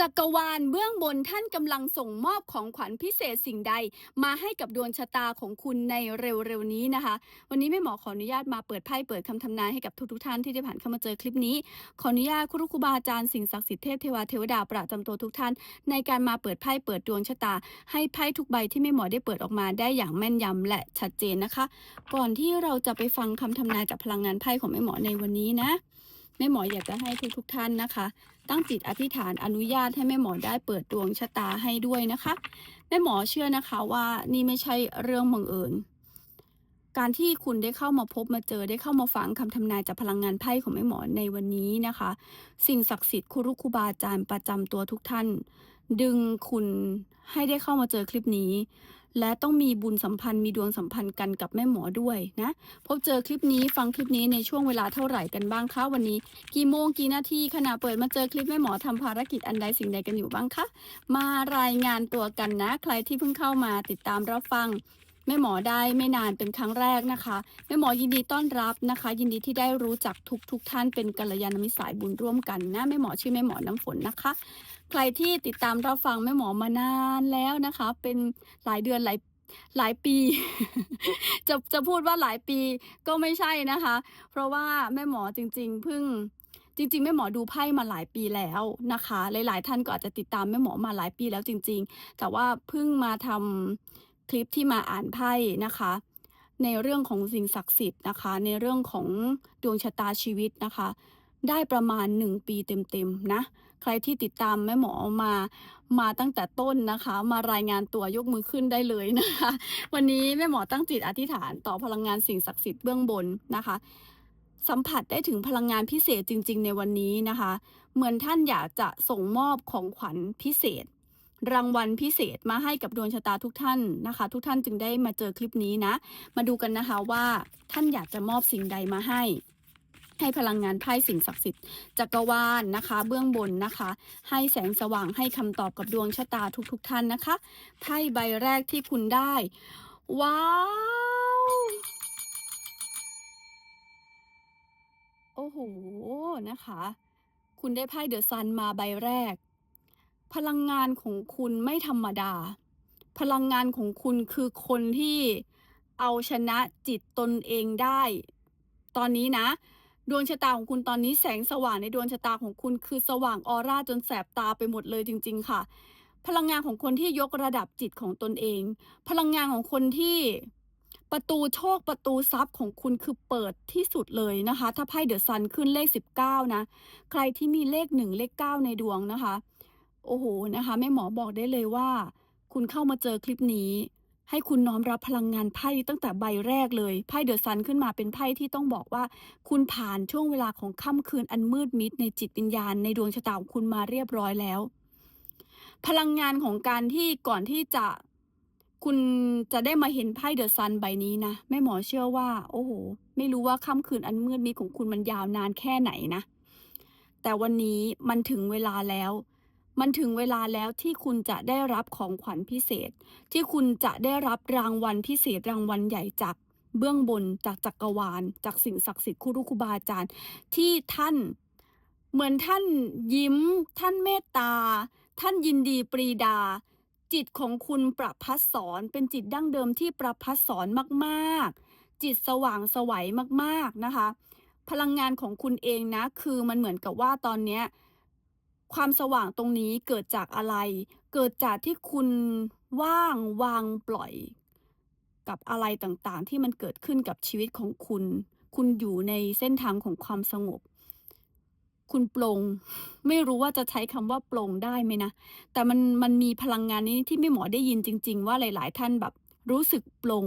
จักรวาลเบื้องบนท่านกำลังส่งมอบของขวัญพิเศษสิ่งใด มาให้กับดวงชะตาของคุณในเร็วๆนี้นะคะ วันนี้แม่หมอขออนุญาตมาเปิดไพ่เปิดคำทำนายให้กับทุกๆท่านที่ได้ผ่านเข้ามาเจอคลิปนี้ ขออนุญาตครูครูบาอาจารย์สิ่งศักดิ์สิทธิ์เทพเทวาเทวดาประจำตัวทุกท่าน ในการมาเปิดไพ่เปิดดวงชะตา ให้ไพ่ทุกใบที่แม่หมอได้เปิดออกมาได้อย่างแม่นยำและชัดเจนนะคะ ก่อนที่เราจะไปฟังคำทำนายจากพลังงานไพ่ของแม่หมอในวันนี้นะแม่หมออยากจะให้ทุกๆท่านนะคะ ตั้งจิตอธิษฐานอนุญาตให้แม่หมอได้เปิดดวงชะตาให้ด้วยนะคะ แม่หมอเชื่อนะคะว่านี่ไม่ใช่เรื่องบังเอิญ การที่คุณได้เข้ามาพบมาเจอได้เข้ามาฟังคำทำนายจากพลังงานไพ่ของแม่หมอในวันนี้นะคะ สิ่งศักดิ์สิทธิ์ครูครูบาอาจารย์ประจำตัวทุกท่าน ดึงคุณให้ได้เข้ามาเจอคลิปนี้ และต้องมีบุญสัมพันธ์มีดวงสัมพันธ์กันกับแม่หมอด้วยนะ พบเจอคลิปนี้ฟังคลิปนี้ในช่วงเวลาเท่าไหร่กันบ้างคะวันนี้ กี่โมงกี่นาทีขณะเปิดมาเจอคลิปแม่หมอทำภารกิจอันใดสิ่งใดกันอยู่บ้างคะมารายงานตัวกันนะ ใครที่เพิ่งเข้ามาติดตามรับฟัง แม่หมอได้ไม่นานเป็นครั้งแรกนะคะ แม่หมอยินดีต้อนรับนะคะ ยินดีที่ได้รู้จักทุกทุกท่านเป็นกัลยาณมิตรสายบุญร่วมกันนะแม่หมอชื่อแม่หมอน้ำฝนนะคะ ใครที่ติดตามรับฟังแม่หมอมานานแล้วนะคะ เป็นหลายเดือนหลายหลายปี จะจะพูดว่าหลายปีก็ไม่ใช่นะคะ เพราะว่าแม่หมอจริง ๆ เพิ่งจริงๆแม่หมอดูไพ่มาหลายปีแล้วนะคะ หลายๆท่านก็อาจจะติดตามแม่หมอมาหลายปีแล้วจริง ๆ แต่ว่าเพิ่งมาทำ คลิปที่มาอ่านไพ่นะคะ ในเรื่องของสิ่งศักดิ์สิทธิ์นะคะ ในเรื่องของดวงชะตาชีวิตนะคะ ได้ประมาณหนึ่งปีเต็มๆนะใครที่ติดตามแม่หมอมามาตั้งแต่ต้นนะคะ มารายงานตัวยกมือขึ้นได้เลยนะคะ วันนี้แม่หมอตั้งจิตอธิษฐานต่อพลังงานสิ่งศักดิ์สิทธิ์เบื้องบนนะคะ สัมผัสได้ถึงพลังงานพิเศษจริง ๆ ในวันนี้นะคะ เหมือนท่านอยากจะส่งมอบของขวัญพิเศษ รางวัลพิเศษมาให้กับดวงชะตาทุกท่านนะคะ ทุกท่านจึงได้มาเจอคลิปนี้นะ มาดูกันนะคะว่าท่านอยากจะมอบสิ่งใดมาให้ ให้พลังงานไพ่สิ่งศักดิ์สิทธิ์จักรวาลนะคะ เบื้องบนนะคะ ให้แสงสว่างให้คำตอบกับดวงชะตาทุกๆทท่านนะคะไพ่ใบแรกที่คุณได้ ว้าวโอ้โหนะคะ คุณได้ไพ่เดอะซันมาใบแรก พลังงานของคุณไม่ธรรมดา พลังงานของคุณคือคนที่เอาชนะจิตตนเองได้ ตอนนี้นะ ดวงชะตาของคุณตอนนี้แสงสว่างในดวงชะตาของคุณคือสว่างออร่าจนแสบตาไปหมดเลยจริง ๆ ค่ะ พลังงานของคนที่ยกระดับจิตของตนเอง พลังงานของคนที่ประตูโชคประตูทรัพย์ของคุณคือเปิดที่สุดเลยนะคะ ถ้าไพ่เดอะซันขึ้นเลข 19 นะ ใครที่มีเลขหนึ่งเลข 9 ในดวงนะคะ โอ้โหนะคะแม่หมอบอกได้เลยว่า คุณเข้ามาเจอคลิปนี้ ให้คุณน้อมรับพลังงานไพ่ตั้งแต่ใบแรกเลยไพ่เดอะซันขึ้นมาเป็นไพ่ที่ต้องบอกว่า คุณผ่านช่วงเวลาของค่ำคืนอันมืดมิดในจิตวิญญาณในดวงชะตาของคุณมาเรียบร้อยแล้ว พลังงานของการที่ก่อนที่จะคุณจะได้มาเห็นไพ่เดอะซันใบนี้นะแม่หมอเชื่อว่า โอ้โห ไม่รู้ว่าค่ำคืนอันมืดมิดของคุณมันยาวนานแค่ไหนนะ แต่วันนี้มันถึงเวลาแล้ว มันถึงเวลาแล้วที่คุณจะได้รับของขวัญพิเศษ ที่คุณจะได้รับรางวัลพิเศษรางวัลใหญ่จากเบื้องบนจากจักรวาล จากสิ่งศักดิ์สิทธิ์คุรุคุบาอาจารย์ ที่ท่านเหมือนท่านยิ้ม ท่านเมตตา ท่านยินดีปรีดา จิตของคุณประพัสสอนเป็นจิตดั้งเดิมที่ประพัสสอนมากๆ จิตสว่างสวัยมากๆนะคะ พลังงานของคุณเองนะ คือมันเหมือนกับว่าตอนเนี้ย ความสว่างตรงนี้เกิดจากอะไร เกิดจากที่คุณว่างวางปล่อย กับอะไรต่างๆ ที่มันเกิดขึ้นกับชีวิตของคุณ คุณอยู่ในเส้นทางของความสงบ คุณปลง ไม่รู้ว่าจะใช้คำว่าปลงได้ไหมนะ แต่มันมันมีพลังงานนี้ที่ไม่หมอได้ยินจริง ๆ ว่าหลาย ๆ ท่านแบบรู้สึกปลง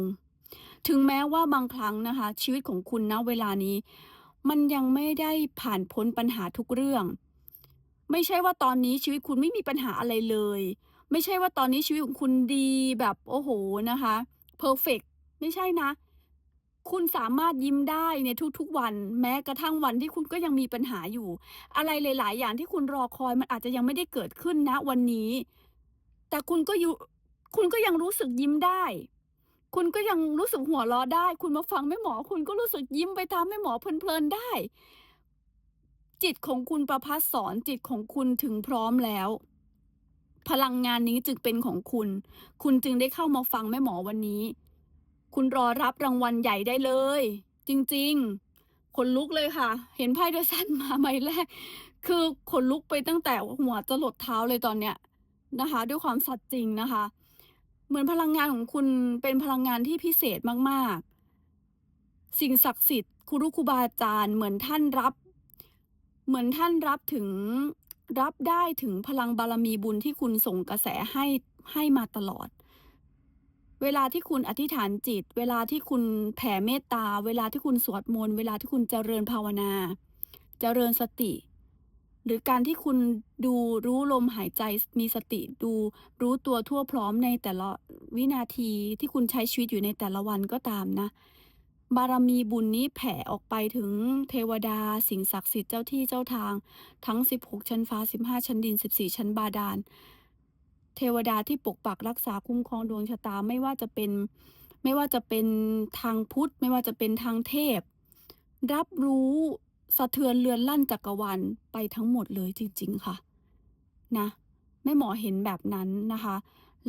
ถึงแม้ว่าบางครั้งนะคะ ชีวิตของคุณณเวลานี้ มันยังไม่ได้ผ่านพ้นปัญหาทุกเรื่อง ไม่ใช่ว่าตอนนี้ชีวิตคุณไม่มีปัญหาอะไรเลย ไม่ใช่ว่าตอนนี้ชีวิตของคุณดีแบบโอ้โหนะคะเพอร์เฟกไม่ใช่นะ คุณสามารถยิ้มได้ในทุกๆวัน แม้กระทั่งวันที่คุณก็ยังมีปัญหาอยู่ อะไรหลาย ๆ อย่างที่คุณรอคอยมันอาจจะยังไม่ได้เกิดขึ้นนะวันนี้ แต่คุณก็อยู่คุณก็ยังรู้สึกยิ้มได้ คุณก็ยังรู้สึกหัวเราะได้ คุณมาฟังแม่หมอ คุณก็รู้สึกยิ้มไปตามแม่หมอเพลินๆได้ จิตของคุณประพัสสอนจิตของคุณถึงพร้อมแล้ว พลังงานนี้จึงเป็นของคุณ คุณจึงได้เข้ามาฟังแม่หมอวันนี้ คุณรอรับรางวัลใหญ่ได้เลย จริงๆขนลุกเลยค่ะ เห็นไพ่เดอะซันมาใบแรก คือขนลุกไปตั้งแต่หัวจะหลดเท้าเลยตอนเนี้ยนะคะ ด้วยความสัตย์จริงนะคะ เหมือนพลังงานของคุณเป็นพลังงานที่พิเศษมากๆ สิ่งศักดิ์สิทธิ์ครูรุครูบาอาจารย์เหมือนท่านรับ เหมือนท่านรับถึงรับได้ถึงพลังบารมีบุญที่คุณส่งกระแสให้ให้มาตลอด เวลาที่คุณอธิษฐานจิต เวลาที่คุณแผ่เมตตา เวลาที่คุณสวดมนต์เวลาที่คุณเจริญภาวนา เจริญสติ หรือการที่คุณดูรู้ลมหายใจมีสติดูรู้ตัวทั่วพร้อมในแต่ละวินาทีที่คุณใช้ชีวิตอยู่ในแต่ละวันก็ตามนะ บารมีบุญนี้แผ่ออกไปถึงเทวดา สิ่งศักดิ์สิทธิ์เจ้าที่เจ้าทาง ทั้ง 16 ชั้นฟ้า 15 ชั้นดิน 14 ชั้นบาดาล เทวดาที่ปกปักรักษาคุ้มครองดวงชะตาไม่ว่าจะเป็นไม่ว่าจะเป็นทางพุทธ ไม่ว่าจะเป็นทางเทพ รับรู้สะเทือนเรือนลั่นจักรวาลไปทั้งหมดเลยจริง ๆ ค่ะ นะแม่หมอเห็นแบบนั้นนะคะ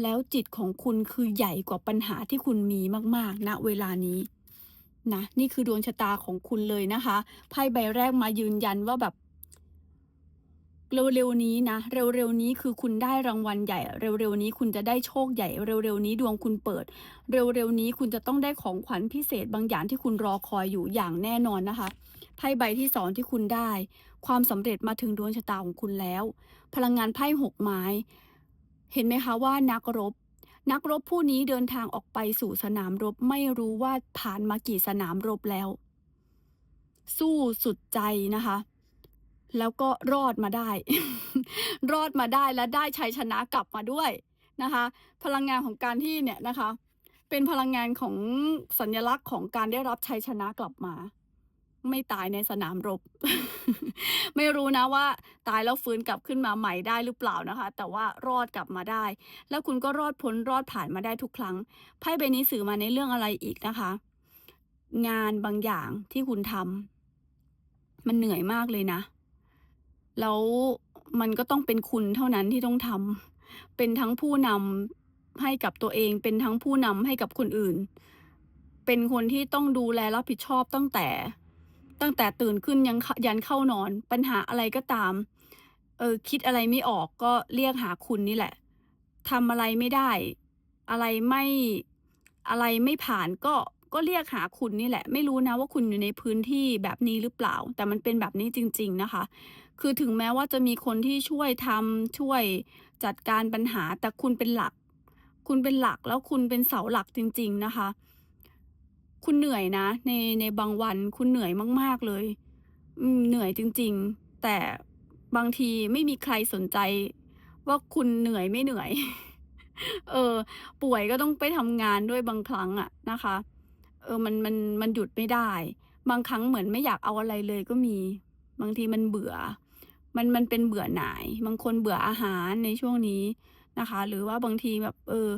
แล้วจิตของคุณคือใหญ่กว่าปัญหาที่คุณมีมากๆณเวลานี้ นะนี่คือดวงชะตาของคุณเลยนะคะไพ่ใบแรกมายืนยันว่าแบบ เร็วๆนี้นะ เร็วๆนี้คือคุณได้รางวัลใหญ่ เร็วๆนี้คุณจะได้โชคใหญ่ เร็วๆนี้ดวงคุณเปิด เร็วๆนี้คุณจะต้องได้ของขวัญพิเศษบางอย่างที่คุณรอคอยอยู่อย่างแน่นอนนะคะไพ่ใบที่สองที่คุณได้ ความสำเร็จมาถึงดวงชะตาของคุณแล้ว พลังงานไพ่หกไม้ เห็นไหมคะว่านักรบ นักรบผู้นี้เดินทางออกไปสู่สนามรบไม่รู้ว่าผ่านมากี่สนามรบแล้ว สู้สุดใจนะคะ แล้วก็รอดมาได้ รอดมาได้และได้ชัยชนะกลับมาด้วยนะคะ พลังงานของการที่เนี่ยนะคะ เป็นพลังงานของสัญลักษณ์ของการได้รับชัยชนะกลับมา ไม่ตายในสนามรบ ไม่รู้นะว่า ตายแล้วฟื้นกลับขึ้นมาใหม่ได้หรือเปล่านะคะ แต่ว่ารอดกลับมาได้ แล้วคุณก็รอดพ้นรอดผ่านมาได้ทุกครั้งไพ่ใบนี้สื่อมาในเรื่องอะไรอีกนะคะ งานบางอย่างที่คุณทำมันเหนื่อยมากเลยนะ แล้วมันก็ต้องเป็นคุณเท่านั้นที่ต้องทำเป็นทั้งผู้นำให้กับตัวเอง เป็นทั้งผู้นำให้กับคนอื่น เป็นคนที่ต้องดูแลรับผิดชอบตั้งแต่ ตั้งแต่ตื่นขึ้นยังยันเข้านอน ปัญหาอะไรก็ตาม เออคิดอะไรไม่ออกก็เรียกหาคุณนี่แหละทำอะไรไม่ได้ อะไรไม่อะไรไม่ผ่านก็ก็เรียกหาคุณนี่แหละ ไม่รู้นะว่าคุณอยู่ในพื้นที่แบบนี้หรือเปล่า แต่มันเป็นแบบนี้จริง ๆนะคะ คือถึงแม้ว่าจะมีคนที่ช่วยทำช่วยจัดการปัญหา แต่คุณเป็นหลัก คุณเป็นหลักแล้วคุณเป็นเสาหลักจริง ๆนะคะ คุณเหนื่อยนะ ในในบางวันคุณเหนื่อยมาก ๆเลย อืมเหนื่อยจริง ๆ แต่บางทีไม่มีใครสนใจ ว่าคุณเหนื่อยไม่เหนื่อย เออ ป่วยก็ต้องไปทำงานด้วยบางครั้งอะนะคะ เออมันมันมันหยุดไม่ได้ บางครั้งเหมือนไม่อยากเอาอะไรเลยก็มี บางทีมันเบื่อ มันมันเป็นเบื่อหน่าย บางคนเบื่ออาหารในช่วงนี้นะคะ หรือว่าบางทีแบบ เออ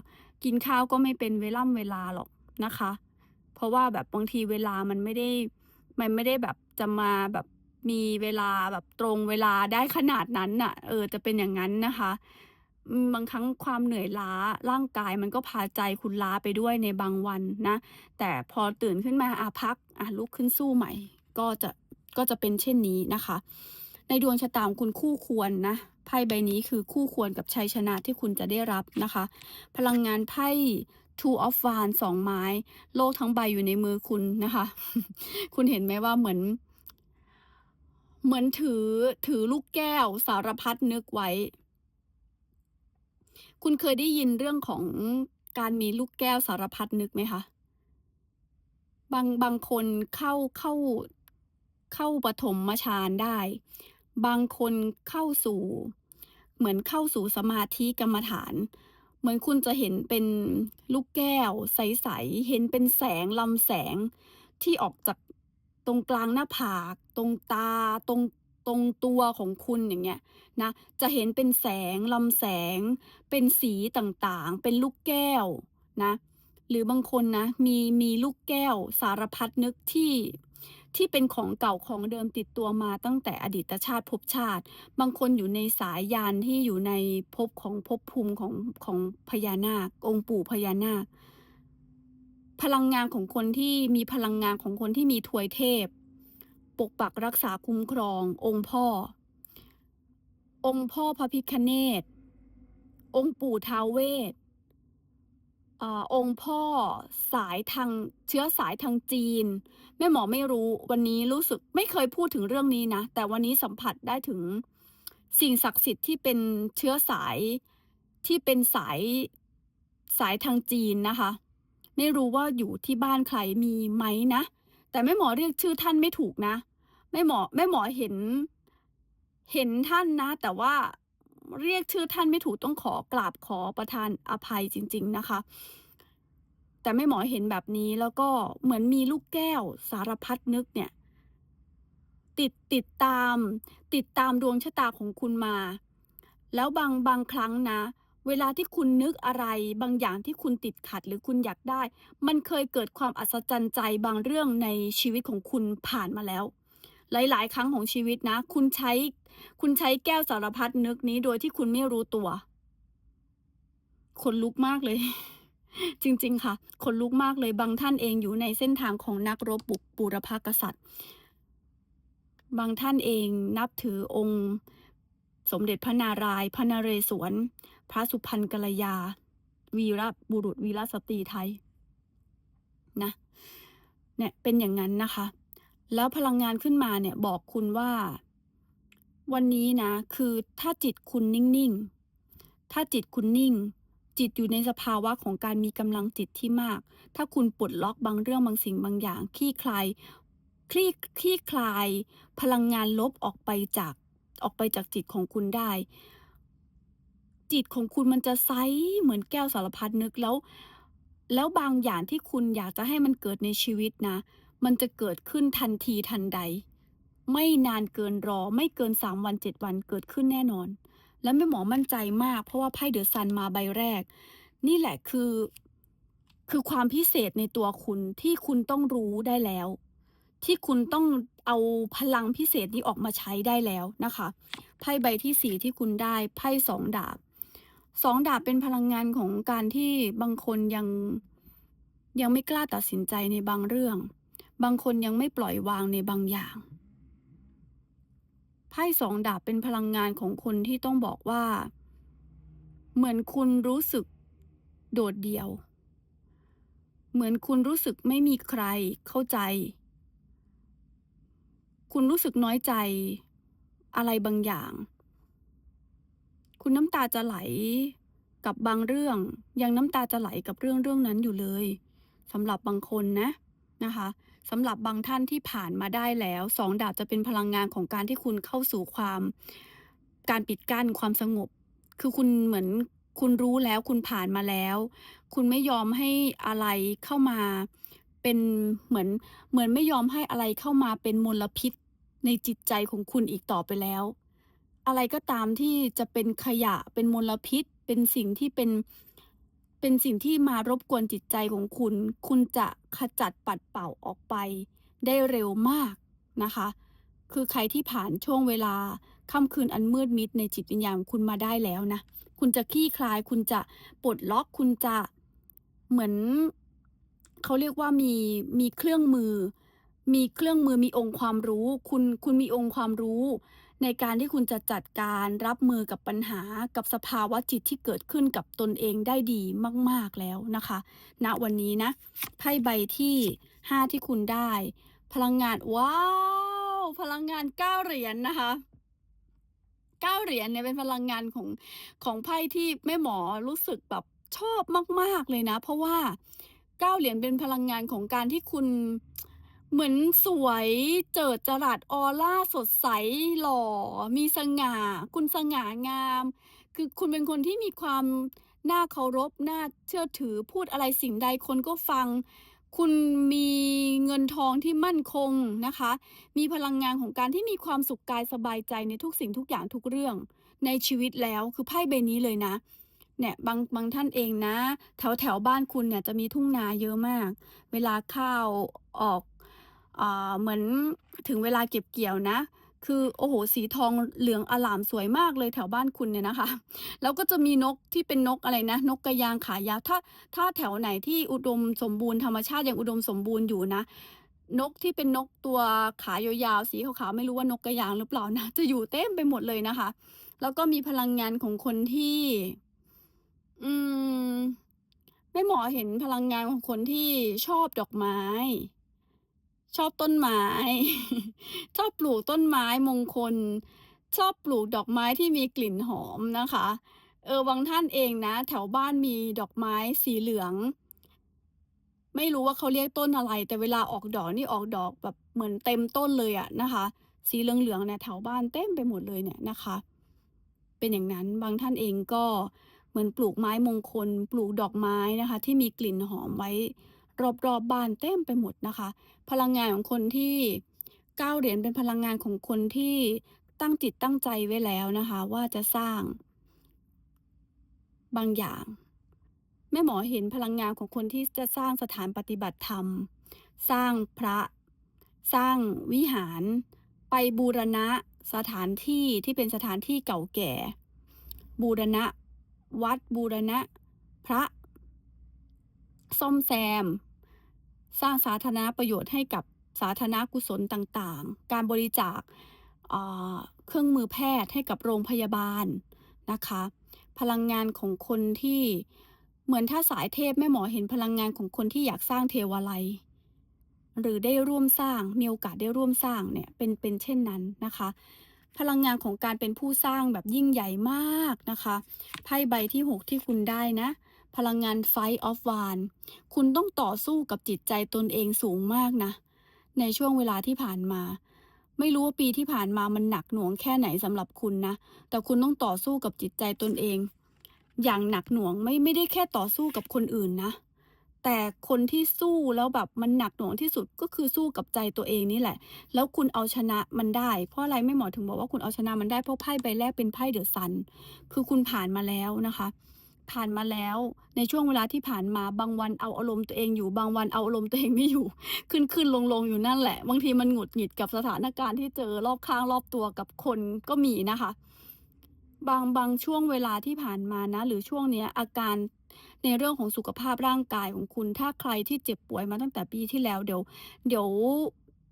กินข้าวก็ไม่เป็นเวล่ำเวลาหรอกนะคะ เพราะว่าแบบบางทีเวลามันไม่ได้ มันไม่ได้แบบจะมาแบบมีเวลาแบบตรงเวลาได้ขนาดนั้นน่ะ เออ จะเป็นอย่างนั้นนะคะ บางครั้งความเหนื่อยล้าร่างกายมันก็พาใจคุณล้าไปด้วยในบางวันนะ แต่พอตื่นขึ้นมาอาพักอาลุกขึ้นสู้ใหม่ ก็จะก็จะเป็นเช่นนี้นะคะ ในดวงชะตาของคุณคู่ควรนะไพ่ใบนี้คือคู่ควรกับชัยชนะที่คุณจะได้รับนะคะ พลังงานไพ่ Two of Wands สองไม้ โลกทั้งใบอยู่ในมือคุณนะคะ คุณเห็นไหมว่าเหมือน เหมือนถือถือลูกแก้วสารพัดนึกไว้ คุณเคยได้ยินเรื่องของการมีลูกแก้วสารพัดนึกไหมคะ?บางบางคนเข้าเข้าเข้าปฐมฌานได้ บางคนเข้าสู่ เหมือนเข้าสู่สมาธิกรรมฐาน เหมือนคุณจะเห็นเป็นลูกแก้ว ใสๆ เห็นเป็นแสงลำแสงที่ออกจากตรงกลางหน้าผาก ตรงตา ตรงตรงตัวของคุณอย่างเงี้ยนะ จะเห็นเป็นแสงลำแสง เป็นสีต่างๆ เป็นลูกแก้วนะ หรือบางคนนะ มีมีลูกแก้วสารพัดนึกที่ ที่เป็นของเก่าของเดิมติดตัวมาตั้งแต่อดีตชาติภพชาติ บางคนอยู่ในสายยานที่อยู่ในภพของภพภูมิของของพญานาค องค์ปู่พญานาค พลังงานของคนที่มีพลังงานของคนที่มีทวยเทพ ปกปักรักษาคุ้มครอง องค์พ่อ องค์พ่อพระพิฆเนศองค์ปู่ท้าวเวส อองค์พ่อสายทางเชื้อสายทางจีน แม่หมอไม่รู้วันนี้รู้สึกไม่เคยพูดถึงเรื่องนี้นะ แต่วันนี้สัมผัสได้ถึงสิ่งศักดิ์สิทธิ์ที่เป็นเชื้อสายที่เป็นสายสายทางจีนนะคะ ไม่รู้ว่าอยู่ที่บ้านใครมีไหมนะ แต่แม่หมอเรียกชื่อท่านไม่ถูกนะแม่หมอแม่หมอเห็น เห็นท่านนะ แต่ว่า เรียกชื่อท่านไม่ถูกต้องขอกราบขอประทานอภัยจริง ๆนะคะ แต่แม่หมอเห็นแบบนี้แล้วก็เหมือนมีลูกแก้วสารพัดนึกเนี่ย ติดติดตามติดตามดวงชะตาของคุณมา แล้วบางบางครั้งนะ เวลาที่คุณนึกอะไร บางอย่างที่คุณติดขัดหรือคุณอยากได้ มันเคยเกิดความอัศจรรย์ใจบางเรื่องในชีวิตของคุณผ่านมาแล้วหลาย ๆ ครั้งของชีวิตนะ คุณใช้ คุณใช้แก้วสารพัดนึกนี้โดยที่คุณไม่รู้ตัว คนลุกมากเลย จริง ๆ ค่ะ คนลุกมากเลยบางท่านเองอยู่ในเส้นทางของนักรบบุกบูรพกษัตริย์ บางท่านเองนับถือองค์ สมเด็จพระนารายณ์พระนเรศวร พระสุพรรณกัลยา วีรบุรุษวีรสตรีไทย นะเนี่ยเป็นอย่างนั้นนะคะ แล้วพลังงานขึ้นมาเนี่ยบอกคุณว่า วันนี้นะ คือถ้าจิตคุณนิ่งๆ ถ้าจิตคุณนิ่ง จิตอยู่ในสภาวะของการมีกำลังจิตที่มาก ถ้าคุณปลดล็อกบางเรื่องบางสิ่งบางอย่างคลี่คลายคลี่คลี่คลาย พลังงานลบออกไปจากออกไปจากจิตของคุณได้ จิตของคุณมันจะใสเหมือนแก้วสารพัดนึกแล้ว แล้วบางอย่างที่คุณอยากจะให้มันเกิดในชีวิตนะ มันจะเกิดขึ้นทันทีทันใด ไม่นานเกินรอ ไม่เกิน 3 วัน 7 วันเกิดขึ้นแน่นอน และแม่หมอมั่นใจมาก เพราะว่าไพ่ The Sun มาใบแรก นี่แหละคือ คือความพิเศษในตัวคุณที่คุณต้องรู้ได้แล้ว ที่คุณต้องเอาพลังพิเศษนี้ออกมาใช้ได้แล้วนะคะไพ่ใบที่4ที่คุณได้ไพ่2ดาบ2ดาบเป็นพลังงานของการที่บางคนยังยังไม่กล้าตัดสินใจในบางเรื่อง บางคนยังไม่ปล่อยวางในบางอย่าง ไพ่2ดาบเป็นพลังงานของคนที่ต้องบอกว่า เหมือนคุณรู้สึกโดดเดี่ยว เหมือนคุณรู้สึกไม่มีใครเข้าใจ คุณรู้สึกน้อยใจอะไรบางอย่าง คุณน้ำตาจะไหลกับบางเรื่อง ยังน้ำตาจะไหลกับเรื่องเรื่องนั้นอยู่เลยสำหรับบางคนนะนะคะ สำหรับบางท่านที่ผ่านมาได้แล้ว2ดาบจะเป็นพลังงานของการที่คุณเข้าสู่ความ การปิดกั้นความสงบ คือคุณเหมือนคุณรู้แล้วคุณผ่านมาแล้ว คุณไม่ยอมให้อะไรเข้ามาเป็นเหมือนเหมือนไม่ยอมให้อะไรเข้ามาเป็นมลพิษในจิตใจของคุณอีกต่อไปแล้ว อะไรก็ตามที่จะเป็นขยะเป็นมลพิษ เป็นสิ่งที่เป็น เป็นสิ่งที่มารบกวนจิตใจของคุณ คุณจะขจัดปัดเป่าออกไป ได้เร็วมากนะคะ คือใครที่ผ่านช่วงเวลาค่ำคืนอันมืดมิดในจิตวิญญาณคุณมาได้แล้วนะ คุณจะคลี่คลาย คุณจะปลดล็อก คุณจะเหมือนเขาเรียกว่ามีมีเครื่องมือ มีเครื่องมือมีองค์ความรู้ คุณคุณมีองค์ความรู้ ในการที่คุณจะจัดการรับมือกับปัญหากับสภาวะจิตที่เกิดขึ้นกับตนเองได้ดีมาก ๆแล้วนะคะณวันนี้นะไพ่ใบที่ 5 ที่คุณได้ พลังงานว้าว!พลังงาน9เหรียญนะคะ9เหรียญเนี่ยเป็นพลังงานของของไพ่ที่แม่หมอรู้สึกแบบชอบมาก ๆ เลยนะ เพราะว่า9เหรียญเป็นพลังงานของการที่คุณ เหมือนสวยเจิดจรัสออราสดใสหล่อ มีสง่า คุณสง่างาม คือคุณเป็นคนที่มีความน่าเคารพน่าเชื่อถือพูดอะไรสิ่งใดคนก็ฟัง คุณมีเงินทองที่มั่นคงนะคะ มีพลังงานของการที่มีความสุขกายสบายใจในทุกสิ่งทุกอย่างทุกเรื่องในชีวิตแล้วคือไพ่ใบนี้เลยนะเนี่ยบางบางท่านเองนะ แถวๆบ้านคุณเนี่ยจะมีทุ่งนาเยอะมาก เวลาข้าวออก เหมือนถึงเวลาเก็บเกี่ยวนะ คือโอ้โฮสีทองเหลืองอร่ามสวยมากเลยแถวบ้านคุณเนี่ยนะคะ แล้วก็จะมีนกที่เป็นนกอะไรนะ นกกระยางขายาวถ้าถ้าแถวไหนที่อุดมสมบูรณ์ธรรมชาติยังอุดมสมบูรณ์อยู่นะนกที่เป็นนกตัวขายาวๆสีขาวๆไม่รู้ว่านกกระยางหรือเปล่านะ จะอยู่เต็มไปหมดเลยนะคะ แล้วก็มีพลังงานของคนที่ อืมแม่หมอเห็นพลังงานของคนที่ชอบดอกไม้ ชอบต้นไม้ ชอบปลูกต้นไม้มงคล ชอบปลูกดอกไม้ที่มีกลิ่นหอมนะคะ เออบางท่านเองนะ แถวบ้านมีดอกไม้สีเหลือง ไม่รู้ว่าเขาเรียกต้นอะไร แต่เวลาออกดอกนี่ออกดอกแบบเหมือนเต็มต้นเลยอะนะคะ สีเหลืองๆเนี่ยแถวบ้านเต็มไปหมดเลยเนี่ยนะคะ เป็นอย่างนั้นบางท่านเองก็เหมือนปลูกไม้มงคล ปลูกดอกไม้นะคะ ที่มีกลิ่นหอมไว้ รอบๆบบ้านเต็มไปหมดนะคะ พลังงานของคนที่9เหรียญเป็นพลังงานของคนที่ตั้งจิตตั้งใจไว้แล้วนะคะ ว่าจะสร้าง บางอย่าง แม่หมอเห็นพลังงานของคนที่จะสร้างสถานปฏิบัติธรรม สร้างพระ สร้างวิหาร ไปบูรณะสถานที่ที่เป็นสถานที่เก่าแก่ บูรณะ วัดบูรณะ พระ ซ่อมแซม สร้างสาธารณประโยชน์ให้กับสาธารณกุศลต่างๆ การบริจาคเครื่องมือแพทย์ให้กับโรงพยาบาลนะคะ พลังงานของคนที่เหมือนถ้าสายเทพแม่หมอเห็นพลังงานของคนที่อยากสร้างเทวาลัย หรือได้ร่วมสร้างมีโอกาสได้ร่วมสร้างเนี่ยเป็นเป็นเช่นนั้นนะคะ พลังงานของการเป็นผู้สร้างแบบยิ่งใหญ่มากนะคะไพ่ใบที่ 6 ที่คุณได้นะ พลังงาน Fight of Wands คุณต้องต่อสู้กับจิตใจตนเองสูงมากนะ ในช่วงเวลาที่ผ่านมา ไม่รู้ว่าปีที่ผ่านมามันหนักหน่วงแค่ไหนสำหรับคุณนะ แต่คุณต้องต่อสู้กับจิตใจตนเอง อย่างหนักหน่วงไม่ไม่ได้แค่ต่อสู้กับคนอื่นนะ แต่คนที่สู้แล้วแบบมันหนักหน่วงที่สุดก็คือสู้กับใจตัวเองนี่แหละ แล้วคุณเอาชนะมันได้ เพราะอะไรแม่หมอถึงบอกว่าคุณเอาชนะมันได้เพราะไพ่ใบแรกเป็นไพ่ The Sun คือคุณผ่านมาแล้วนะคะ ผ่านมาแล้ว ในช่วงเวลาที่ผ่านมาบางวันเอาอารมณ์ตัวเองอยู่บางวันเอาอารมณ์ตัวเองไม่อยู่ ขึ้นๆลงๆอยู่นั่นแหละ บางทีมันหงุดหงิดกับสถานการณ์ที่เจอรอบข้างรอบตัวกับคนก็มีนะคะ บางบางช่วงเวลาที่ผ่านมานะ หรือช่วงเนี้ยอาการในเรื่องของสุขภาพร่างกายของคุณ ถ้าใครที่เจ็บป่วยมาตั้งแต่ปีที่แล้วเดี๋ยว เดี๋ยว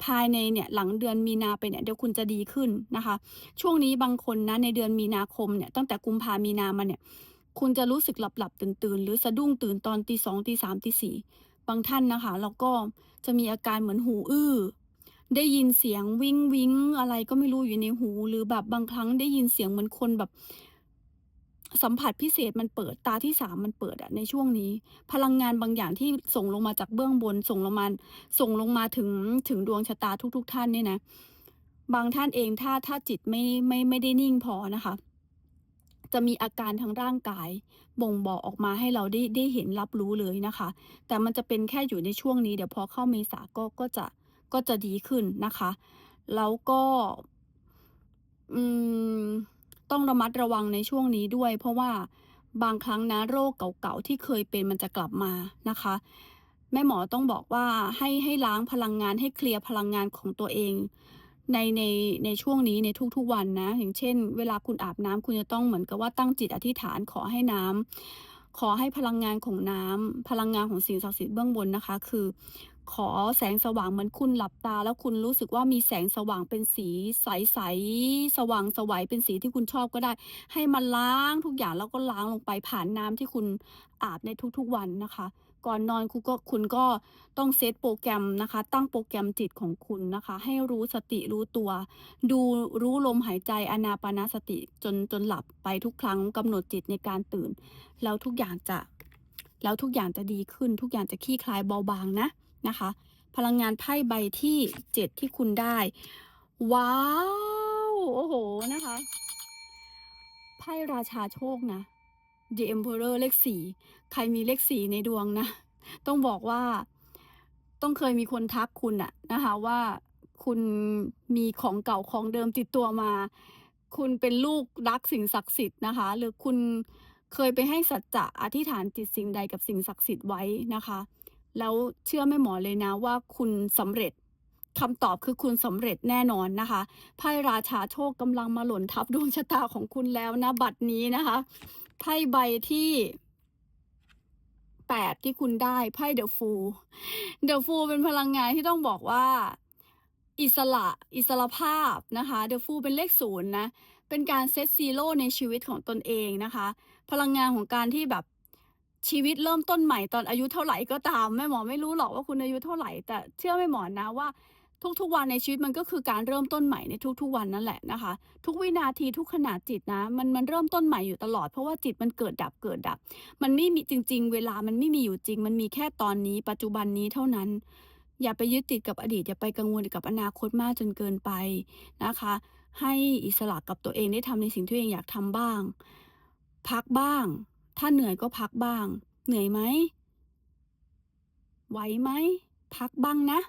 ภายในเนี่ยหลังเดือนมีนาไปเนี่ยเดี๋ยวคุณจะดีขึ้นนะคะ ช่วงนี้บางคนนะในเดือนมีนาคมเนี่ยตั้งแต่กุมภามีนามาเนี่ย คุณจะรู้สึกหลับๆตื่นๆหรือสะดุ้งตื่นตอนตี2ตี3ตี4บางท่านนะคะ แล้วก็จะมีอาการเหมือนหูอื้อ ได้ยินเสียงวิ้งๆอะไรก็ไม่รู้อยู่ในหู หรือแบบบางครั้งได้ยินเสียงเหมือนคนแบบ สัมผัสพิเศษมันเปิดตาที่3มันเปิดอะในช่วงนี้ พลังงานบางอย่างที่ส่งลงมาจากเบื้องบน ส่งลงมาส่งลงมาถึงถึงดวงชะตาทุก ๆ ท่านเนี่ยนะบางท่านเองถ้าถ้าจิตไม่ไม่ไม่ได้นิ่งพอนะคะ จะมีอาการทางร่างกาย บ่งบอกออกมาให้เราได้ได้เห็นรับรู้เลยนะคะ แต่มันจะเป็นแค่อยู่ในช่วงนี้ เดี๋ยวพอเข้าเมษาก็ก็จะก็จะดีขึ้นนะคะ แล้วก็อืมต้องระมัดระวังในช่วงนี้ด้วย เพราะว่าบางครั้งนะโรคเก่าๆที่เคยเป็นมันจะกลับมานะคะ แม่หมอต้องบอกว่าให้ให้ล้างพลังงานให้เคลียร์พลังงานของตัวเอง ในในในช่วงนี้ในทุกๆวันนะ อย่างเช่น เวลาคุณอาบน้ำคุณจะต้องเหมือนกับว่าตั้งจิตอธิษฐานขอให้น้ำขอให้พลังงานของน้ำพลังงานของสิ่งศักดิ์สิทธิ์เบื้องบนนะคะ คือ ขอแสงสว่างเหมือนคุณหลับตา แล้วคุณรู้สึกว่ามีแสงสว่างเป็นสีใสๆสสว่างสวัยเป็นสีที่คุณชอบก็ได้ ให้มันล้างทุกอย่างแล้วก็ล้างลงไปผ่านน้ำที่คุณอาบในทุกๆวันนะคะ ก่อนนอนคุณก็คุณก็ต้องเซตโปรแกรมนะคะ ตั้งโปรแกรมจิตของคุณนะคะ ให้รู้สติรู้ตัว ดูรู้ลมหายใจอนาปานสติจนจนหลับไปทุกครั้งกำหนดจิตในการตื่น แล้วทุกอย่างจะแล้วทุกอย่างจะดีขึ้น ทุกอย่างจะคลี่คลายเบาบางนะนะคะ พลังงานไพ่ใบที่7ที่คุณได้ ว้าว โอ้โฮนะคะไพ่ราชาโชคนะ The Emperor เลข4ใครมีเลข4ในดวงนะ ต้องบอกว่าต้องเคยมีคนทักคุณน่ะนะคะว่าคุณมีของเก่าของเดิมติดตัวมา คุณเป็นลูกรักสิ่งศักดิ์สิทธิ์นะคะ หรือคุณเคยไปให้สัจจะอธิษฐานจิตสิ่งใดกับสิ่งศักดิ์สิทธิ์ไว้นะคะ แล้วเชื่อแม่หมอเลยนะว่าคุณสำเร็จคำตอบคือคุณสำเร็จแน่นอนนะคะไพ่ราชาโชคกำลังมาหล่นทับดวงชะตาของคุณแล้วนะบัดนี้นะคะ ไพ่ใบที่แปดที่คุณได้ไพ่เดอะฟูเดอะฟูเป็นพลังงานที่ต้องบอกว่า อิสระ อิสระภาพนะคะเดอะฟูเป็นเลขศูนย์นะ เป็นการเซตซีโร่ในชีวิตของตนเองนะคะ พลังงานของการที่แบบชีวิตเริ่มต้นใหม่ตอนอายุเท่าไหร่ก็ตามแม่หมอไม่รู้หรอกว่าคุณอายุเท่าไหร่ แต่เชื่อแม่หมอนะว่า ทุกๆวันในชีวิตมันก็คือการเริ่มต้นใหม่ในทุกๆวันนั่นแหละนะคะ ทุกวินาทีทุกขณะจิตนะมันมันเริ่มต้นใหม่อยู่ตลอดเพราะว่าจิตมันเกิดดับเกิดดับ มันไม่มีจริง ๆ เวลามันไม่มีอยู่จริง มันมีแค่ตอนนี้ ปัจจุบันนี้เท่านั้น อย่าไปยึดติดกับอดีตอย่าไปกังวลกับอนาคตมากจนเกินไปนะคะ ให้อิสระกับตัวเองได้ทำในสิ่งที่ตัวเองอยากทำบ้าง พักบ้าง ถ้าเหนื่อยก็พักบ้าง เหนื่อยไหมไหวไหมพักบ้างนะ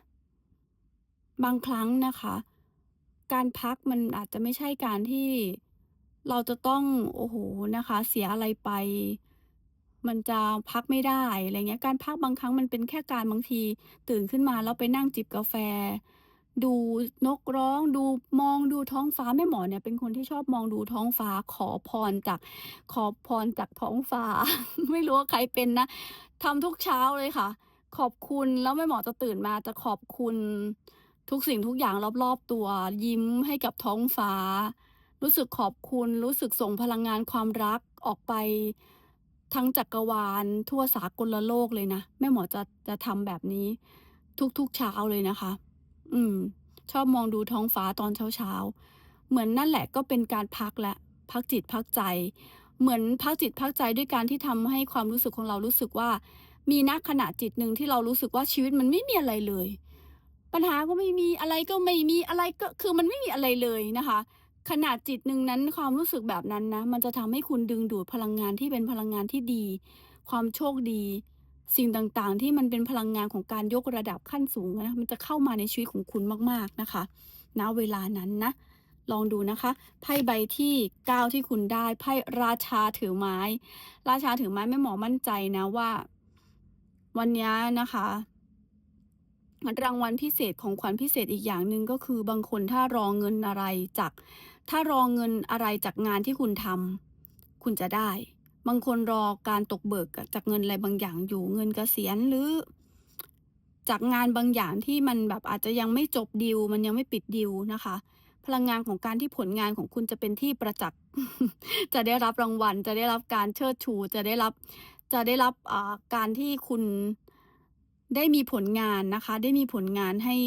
บางครั้งนะคะ การพักมันอาจจะไม่ใช่การที่เราจะต้องโอ้โหนะคะ เสียอะไรไป มันจะพักไม่ได้อะไรเงี้ยการพักบางครั้งมันเป็นแค่การบางที ตื่นขึ้นมาแล้วไปนั่งจิบกาแฟ ดูนกร้องดูมองดูท้องฟ้าแม่หมอเนี่ยเป็นคนที่ชอบมองดูท้องฟ้าขอพรจากขอพรจากท้องฟ้า ไม่รู้ว่าใครเป็นนะทำทุกเช้าเลยค่ะ ขอบคุณแล้วแม่หมอจะตื่นมาจะขอบคุณ ทุกสิ่งทุกอย่างรอบๆตัว ยิ้มให้กับท้องฟ้า รู้สึกขอบคุณ รู้สึกส่งพลังงานความรักออกไปทั้งจักรวาล ทั่วสากลโลกเลยนะ แม่หมอจะจะทำแบบนี้ ทุกๆเช้าเลยนะคะ อืม ชอบมองดูท้องฟ้าตอนเช้าๆ เหมือนนั่นแหละก็เป็นการพักและ พักจิตพักใจ เหมือนพักจิตพักใจด้วยการที่ทำให้ความรู้สึกของเรารู้สึกว่า มีณขณะจิตหนึ่งที่เรารู้สึกว่าชีวิตมันไม่มีอะไรเลย ปัญหาก็ไม่มีอะไรก็ไม่มีอะไรก็คือมันไม่มีอะไรเลยนะคะ ขนาดจิตหนึ่งนั้นความรู้สึกแบบนั้นนะมันจะทำให้คุณดึงดูดพลังงานที่เป็นพลังงานที่ดี ความโชคดี สิ่งต่างๆ ที่มันเป็นพลังงานของการยกระดับขั้นสูงนะมันจะเข้ามาในชีวิตของคุณมากๆนะคะณเวลานั้นนะลองดูนะคะไพ่ใบที่ 9 ที่คุณได้ไพ่ราชาถือไม้ ราชาถือไม้แม่หมอมั่นใจนะว่า วันนี้นะคะ รางวัลพิเศษของขวัญพิเศษอีกอย่างหนึ่งก็คือบางคนถ้ารอเงินอะไรจาก ถ้ารอเงินอะไรจากงานที่คุณทำคุณจะได้ บางคนรอการตกเบิกจากเงินอะไรบางอย่างอยู่เงินเกษียณหรือ จากงานบางอย่างที่มันแบบอาจจะยังไม่จบดีลมันยังไม่ปิดดีลนะคะ พลังงานของการที่ผลงานของคุณจะเป็นที่ประจักษ์จะได้รับรางวัล จะได้รับการเชิดชู จะได้รับจะได้รับอ่าการที่คุณ ได้มีผลงานนะคะ ได้มีผลงานให้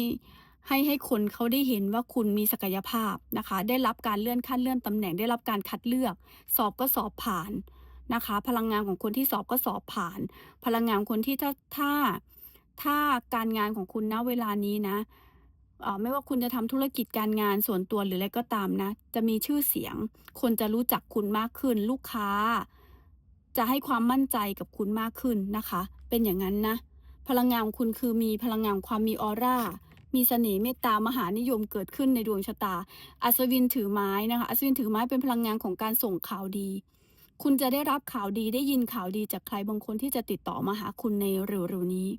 ให้ให้คนเขาได้เห็นว่าคุณมีศักยภาพนะคะ ได้รับการเลื่อนขั้นเลื่อนตำแหน่งได้รับการคัดเลือก สอบก็สอบผ่านนะคะ พลังงานของคนที่สอบก็สอบผ่าน พลังงานคนที่ถ้าถ้าถ้าการงานของคุณณเวลานี้นะไม่ว่าคุณจะทำธุรกิจการงานส่วนตัวหรืออะไรก็ตามนะ จะมีชื่อเสียง คนจะรู้จักคุณมากขึ้น ลูกค้า จะให้ความมั่นใจกับคุณมากขึ้นนะคะ เป็นอย่างนั้นนะ พลังงานของคุณคือมีพลังงานความมีออร่า มีเสน่ห์เมตตามหานิยมเกิดขึ้นในดวงชะตา อัศวินถือไม้นะคะอัศวินถือไม้เป็นพลังงานของการส่งข่าวดี คุณจะได้รับข่าวดีได้ยินข่าวดีจากใครบางคนที่จะติดต่อมาหาคุณในเร็วๆนี้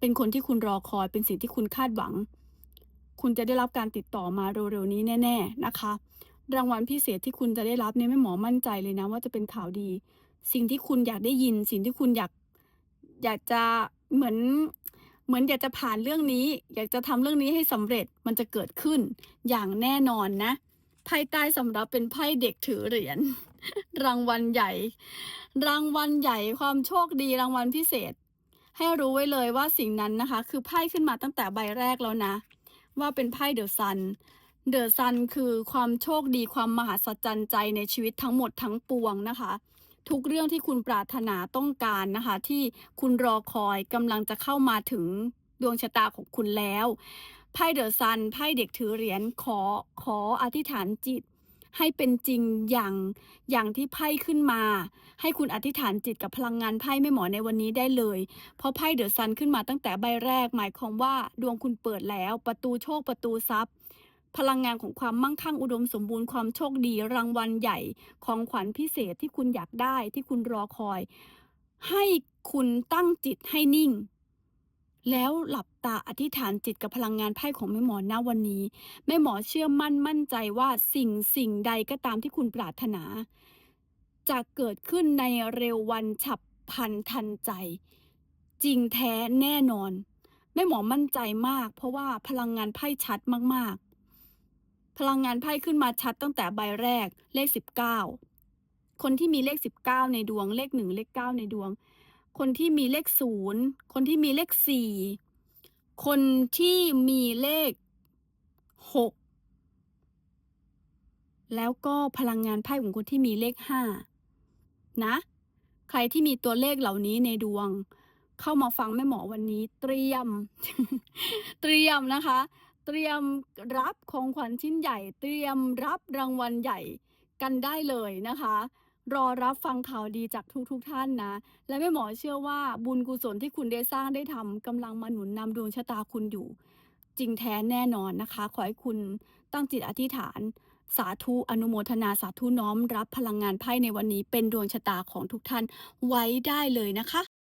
เป็นคนที่คุณรอคอยเป็นสิ่งที่คุณคาดหวัง คุณจะได้รับการติดต่อมาเร็วๆนี้แน่ ๆนะคะ รางวัลพิเศษที่คุณจะได้รับเนี่ยแม่หมอมั่นใจเลยนะว่าจะเป็นข่าวดี สิ่งที่คุณอยากได้ยิน สิ่งที่คุณอยากอยากจะ เหมือนเหมือนอยากจะผ่านเรื่องนี้ อยากจะทำเรื่องนี้ให้สำเร็จมันจะเกิดขึ้น อย่างแน่นอนนะไพ่ใต้สำรับเป็นไพ่เด็กถือเหรียญรางวัลใหญ่ รางวัลใหญ่ความโชคดีรางวัลพิเศษ ให้รู้ไว้เลยว่าสิ่งนั้นนะคะ คือไพ่ขึ้นมาตั้งแต่ใบแรกแล้วนะ ว่าเป็นไพ่เดอะซันเดอะซันคือความโชคดีความมหัศจรรย์ใจในชีวิตทั้งหมดทั้งปวงนะคะ ทุกเรื่องที่คุณปรารถนาต้องการนะคะ ที่คุณรอคอยกำลังจะเข้ามาถึงดวงชะตาของคุณแล้วไพ่เดอะซันไพ่เด็กถือเหรียญขอขออธิษฐานจิต ให้เป็นจริงอย่างอย่างที่ไพ่ขึ้นมา ให้คุณอธิษฐานจิตกับพลังงานไพ่แม่หมอในวันนี้ได้เลย เพราะไพ่เดอะซันขึ้นมาตั้งแต่ใบแรก หมายความว่าดวงคุณเปิดแล้ว ประตูโชคประตูทรัพย์ พลังงานของความมั่งคั่งอุดมสมบูรณ์ความโชคดีรางวัลใหญ่ของขวัญพิเศษที่คุณอยากได้ที่คุณรอคอย ให้คุณตั้งจิตให้นิ่ง แล้วหลับตาอธิษฐานจิตกับพลังงานไพ่ของแม่หมอณวันนี้ แม่หมอเชื่อมั่นมั่นใจว่าสิ่งสิ่งใดก็ตามที่คุณปรารถนา จะเกิดขึ้นในเร็ววันฉับพลันทันใจ จริงแท้แน่นอนแม่หมอมั่นใจมาก เพราะว่าพลังงานไพ่ชัดมาก พลังงานไพ่ขึ้นมาชัดตั้งแต่ใบแรกเลขสิบเก้าคนที่มีเลขสิบเก้าในดวงเลขหนึ่งเลขเก้าในดวง คนที่มีเลขศูนย์คนที่มีเลขสี่คนที่มีเลขหกแล้วก็พลังงานไพ่ของคนที่มีเลขห้านะ ใครที่มีตัวเลขเหล่านี้ในดวง เข้ามาฟังแม่หมอวันนี้เตรียม เตรียมนะคะ เตรียมรับของขวัญชิ้นใหญ่ เตรียมรับรางวัลใหญ่กันได้เลยนะคะ รอรับฟังข่าวดีจากทุกๆทท่านนะ และแม่หมอเชื่อว่าบุญกุศลที่คุณได้สร้างได้ทำกำลังมาหนุนนำดวงชะตาคุณอยู่ จริงแท้แน่นอนนะคะ ขอให้คุณตั้งจิตอธิษฐาน สาธุอนุโมทนาสาธุน้อมรับพลังงานไพ่ในวันนี้เป็นดวงชะตาของทุกท่านไว้ได้เลยนะคะ